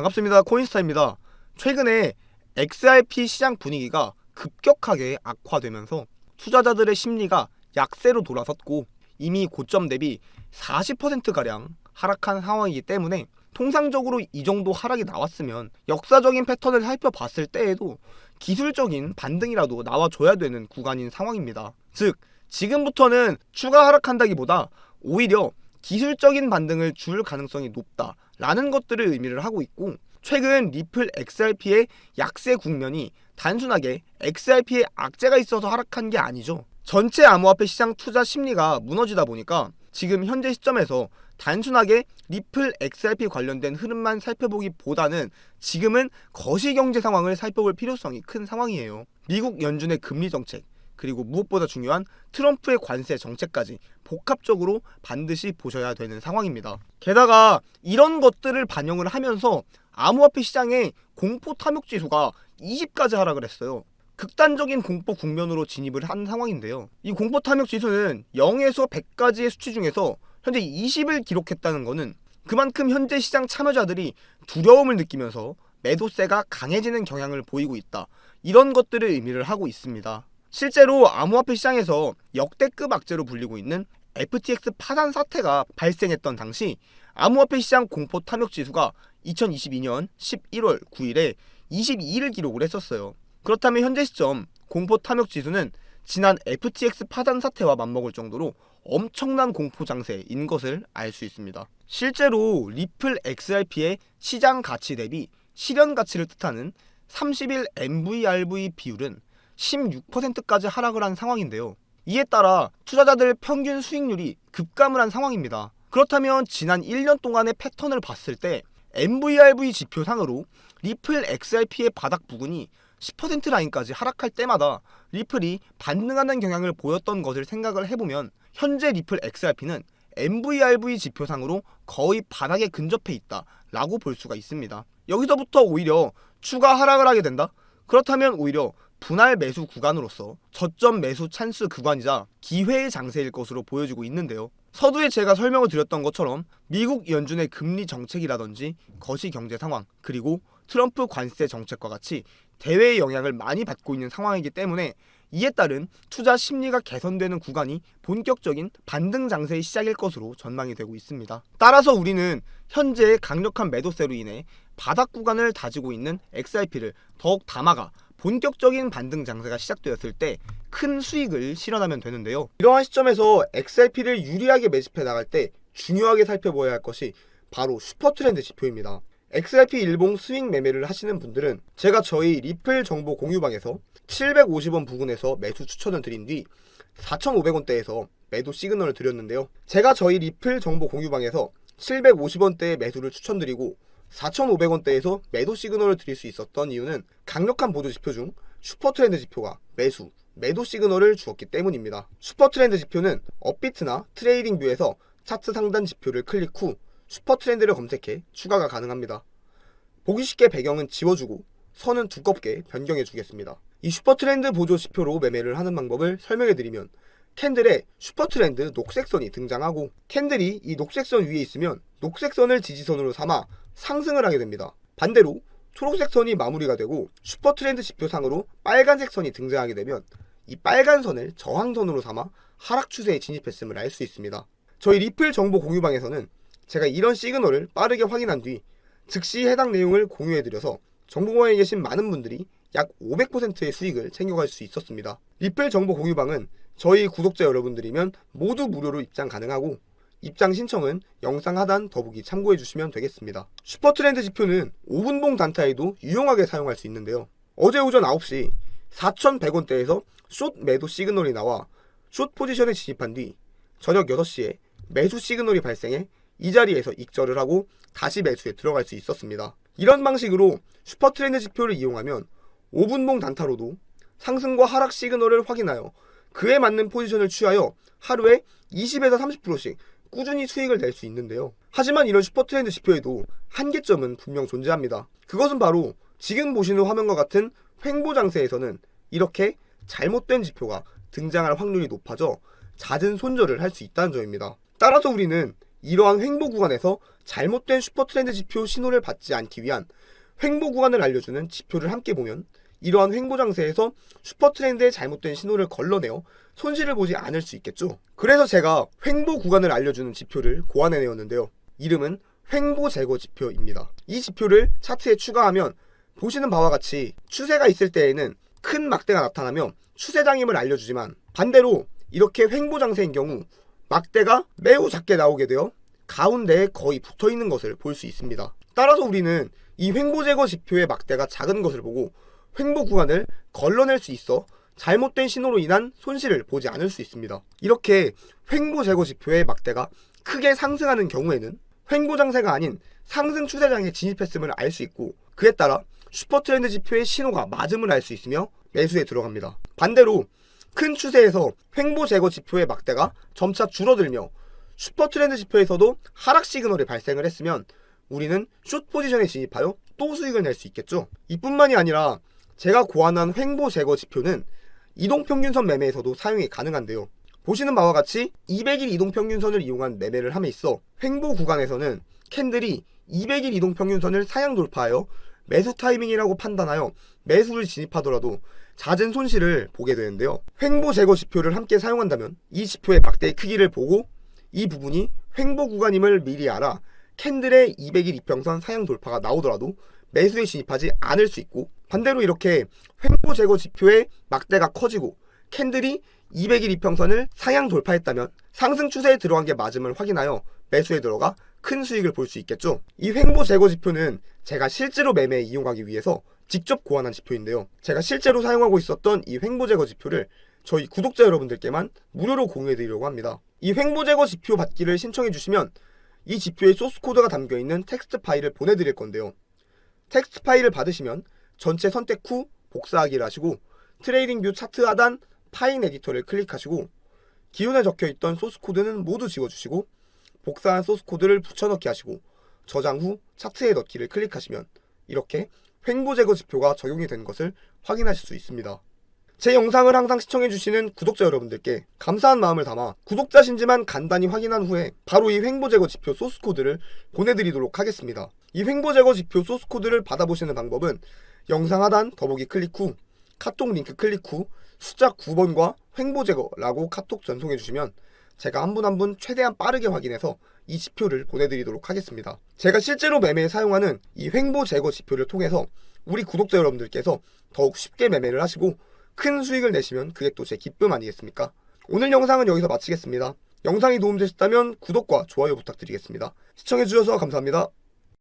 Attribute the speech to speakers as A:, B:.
A: 반갑습니다. 코인스타입니다. 최근에 XRP 시장 분위기가 급격하게 악화되면서 투자자들의 심리가 약세로 돌아섰고 이미 고점 대비 40%가량 하락한 상황이기 때문에 통상적으로 이 정도 하락이 나왔으면 역사적인 패턴을 살펴봤을 때에도 기술적인 반등이라도 나와줘야 되는 구간인 상황입니다. 즉, 지금부터는 추가 하락한다기보다 오히려 기술적인 반등을 줄 가능성이 높다 라는 것들을 의미를 하고 있고 최근 리플 XRP의 약세 국면이 단순하게 XRP의 악재가 있어서 하락한 게 아니죠. 전체 암호화폐 시장 투자 심리가 무너지다 보니까 지금 현재 시점에서 단순하게 리플 XRP 관련된 흐름만 살펴보기보다는 지금은 거시경제 상황을 살펴볼 필요성이 큰 상황이에요. 미국 연준의 금리 정책, 그리고 무엇보다 중요한 트럼프의 관세 정책까지 복합적으로 반드시 보셔야 되는 상황입니다. 게다가 이런 것들을 반영을 하면서 암호화폐 시장의 공포 탐욕 지수가 20까지 하락을 했어요. 극단적인 공포 국면으로 진입을 한 상황인데요. 이 공포 탐욕 지수는 0에서 100까지의 수치 중에서 현재 20을 기록했다는 것은 그만큼 현재 시장 참여자들이 두려움을 느끼면서 매도세가 강해지는 경향을 보이고 있다. 이런 것들을 의미를 하고 있습니다. 실제로 암호화폐 시장에서 역대급 악재로 불리고 있는 FTX 파산 사태가 발생했던 당시 암호화폐 시장 공포 탐욕 지수가 2022년 11월 9일에 22를 기록을 했었어요. 그렇다면 현재 시점 공포 탐욕 지수는 지난 FTX 파산 사태와 맞먹을 정도로 엄청난 공포 장세인 것을 알 수 있습니다. 실제로 리플 XRP의 시장 가치 대비 실현 가치를 뜻하는 30일 MVRV 비율은 16%까지 하락을 한 상황인데요. 이에 따라 투자자들 평균 수익률이 급감을 한 상황입니다. 그렇다면 지난 1년 동안의 패턴을 봤을 때 MVRV 지표상으로 리플 XRP의 바닥 부근이 10% 라인까지 하락할 때마다 리플이 반등하는 경향을 보였던 것을 생각을 해보면 현재 리플 XRP는 MVRV 지표상으로 거의 바닥에 근접해 있다 라고 볼 수가 있습니다. 여기서부터 오히려 추가 하락을 하게 된다? 그렇다면 오히려 분할 매수 구간으로서 저점 매수 찬스 구간이자 기회의 장세일 것으로 보여지고 있는데요. 서두에 제가 설명을 드렸던 것처럼 미국 연준의 금리 정책이라든지 거시 경제 상황 그리고 트럼프 관세 정책과 같이 대외의 영향을 많이 받고 있는 상황이기 때문에 이에 따른 투자 심리가 개선되는 구간이 본격적인 반등 장세의 시작일 것으로 전망이 되고 있습니다. 따라서 우리는 현재의 강력한 매도세로 인해 바닥 구간을 다지고 있는 XRP를 더욱 담아가 본격적인 반등 장세가 시작되었을 때 큰 수익을 실현하면 되는데요. 이러한 시점에서 XRP를 유리하게 매집해 나갈 때 중요하게 살펴봐야 할 것이 바로 슈퍼트렌드 지표입니다. XRP 일봉 스윙 매매를 하시는 분들은 제가 저희 리플 정보 공유방에서 750원 부근에서 매수 추천을 드린 뒤 4,500원대에서 매도 시그널을 드렸는데요. 제가 저희 리플 정보 공유방에서 750원대의 매수를 추천드리고 4,500원대에서 매도 시그널을 드릴 수 있었던 이유는 강력한 보조 지표 중 슈퍼 트렌드 지표가 매수, 매도 시그널을 주었기 때문입니다. 슈퍼 트렌드 지표는 업비트나 트레이딩 뷰에서 차트 상단 지표를 클릭 후 슈퍼 트렌드를 검색해 추가가 가능합니다. 보기 쉽게 배경은 지워주고 선은 두껍게 변경해 주겠습니다. 이 슈퍼 트렌드 보조 지표로 매매를 하는 방법을 설명해 드리면 캔들에 슈퍼트렌드 녹색선이 등장하고 캔들이 이 녹색선 위에 있으면 녹색선을 지지선으로 삼아 상승을 하게 됩니다. 반대로 초록색 선이 마무리가 되고 슈퍼트렌드 지표상으로 빨간색 선이 등장하게 되면 이 빨간 선을 저항선으로 삼아 하락 추세에 진입했음을 알 수 있습니다. 저희 리플 정보 공유방에서는 제가 이런 시그널을 빠르게 확인한 뒤 즉시 해당 내용을 공유해드려서 정보방에 계신 많은 분들이 약 500%의 수익을 챙겨갈 수 있었습니다. 리플 정보 공유방은 저희 구독자 여러분들이면 모두 무료로 입장 가능하고 입장 신청은 영상 하단 더보기 참고해 주시면 되겠습니다. 슈퍼트렌드 지표는 5분봉 단타에도 유용하게 사용할 수 있는데요. 어제 오전 9시 4,100원대에서 숏 매도 시그널이 나와 숏 포지션에 진입한 뒤 저녁 6시에 매수 시그널이 발생해 이 자리에서 익절을 하고 다시 매수에 들어갈 수 있었습니다. 이런 방식으로 슈퍼트렌드 지표를 이용하면 5분봉 단타로도 상승과 하락 시그널을 확인하여 그에 맞는 포지션을 취하여 하루에 20에서 30%씩 꾸준히 수익을 낼 수 있는데요. 하지만 이런 슈퍼트렌드 지표에도 한계점은 분명 존재합니다. 그것은 바로 지금 보시는 화면과 같은 횡보 장세에서는 이렇게 잘못된 지표가 등장할 확률이 높아져 잦은 손절을 할 수 있다는 점입니다. 따라서 우리는 이러한 횡보 구간에서 잘못된 슈퍼트렌드 지표 신호를 받지 않기 위한 횡보 구간을 알려주는 지표를 함께 보면 이러한 횡보 장세에서 슈퍼 트렌드의 잘못된 신호를 걸러내어 손실을 보지 않을 수 있겠죠. 그래서 제가 횡보 구간을 알려주는 지표를 고안해내었는데요. 이름은 횡보 제거 지표입니다. 이 지표를 차트에 추가하면 보시는 바와 같이 추세가 있을 때에는 큰 막대가 나타나며 추세장임을 알려주지만 반대로 이렇게 횡보 장세인 경우 막대가 매우 작게 나오게 되어 가운데에 거의 붙어 있는 것을 볼 수 있습니다. 따라서 우리는 이 횡보 제거 지표의 막대가 작은 것을 보고 횡보 구간을 걸러낼 수 있어 잘못된 신호로 인한 손실을 보지 않을 수 있습니다. 이렇게 횡보 제거 지표의 막대가 크게 상승하는 경우에는 횡보 장세가 아닌 상승 추세장에 진입했음을 알 수 있고 그에 따라 슈퍼트렌드 지표의 신호가 맞음을 알 수 있으며 매수에 들어갑니다. 반대로 큰 추세에서 횡보 제거 지표의 막대가 점차 줄어들며 슈퍼트렌드 지표에서도 하락 시그널이 발생을 했으면 우리는 숏 포지션에 진입하여 또 수익을 낼 수 있겠죠. 이뿐만이 아니라 제가 고안한 횡보 제거 지표는 이동평균선 매매에서도 사용이 가능한데요. 보시는 바와 같이 200일 이동평균선을 이용한 매매를 함에 있어 횡보 구간에서는 캔들이 200일 이동평균선을 사양 돌파하여 매수 타이밍이라고 판단하여 매수를 진입하더라도 잦은 손실을 보게 되는데요. 횡보 제거 지표를 함께 사용한다면 이 지표의 막대의 크기를 보고 이 부분이 횡보 구간임을 미리 알아 캔들의 200일 이평선 사양 돌파가 나오더라도 매수에 진입하지 않을 수 있고 반대로 이렇게 횡보 제거 지표의 막대가 커지고 캔들이 200일 이평선을 상향 돌파했다면 상승 추세에 들어간 게 맞음을 확인하여 매수에 들어가 큰 수익을 볼 수 있겠죠. 이 횡보 제거 지표는 제가 실제로 매매에 이용하기 위해서 직접 고안한 지표인데요. 제가 실제로 사용하고 있었던 이 횡보 제거 지표를 저희 구독자 여러분들께만 무료로 공유해 드리려고 합니다. 이 횡보 제거 지표 받기를 신청해 주시면 이 지표의 소스 코드가 담겨 있는 텍스트 파일을 보내 드릴 건데요. 텍스트 파일을 받으시면 전체 선택 후 복사하기를 하시고 트레이딩 뷰 차트 하단 파인 에디터를 클릭하시고 기존에 적혀 있던 소스 코드는 모두 지워주시고 복사한 소스 코드를 붙여넣기 하시고 저장 후 차트에 넣기를 클릭하시면 이렇게 횡보 제거 지표가 적용이 된 것을 확인하실 수 있습니다. 제 영상을 항상 시청해주시는 구독자 여러분들께 감사한 마음을 담아 구독자신지만 간단히 확인한 후에 바로 이 횡보 제거 지표 소스 코드를 보내드리도록 하겠습니다. 이 횡보 제거 지표 소스 코드를 받아보시는 방법은 영상 하단 더보기 클릭 후 카톡 링크 클릭 후 숫자 9번과 횡보 제거라고 카톡 전송해 주시면 제가 한 분 한 분 최대한 빠르게 확인해서 이 지표를 보내드리도록 하겠습니다. 제가 실제로 매매에 사용하는 이 횡보 제거 지표를 통해서 우리 구독자 여러분들께서 더욱 쉽게 매매를 하시고 큰 수익을 내시면 그게 또 제 기쁨 아니겠습니까? 오늘 영상은 여기서 마치겠습니다. 영상이 도움되셨다면 구독과 좋아요 부탁드리겠습니다. 시청해주셔서 감사합니다.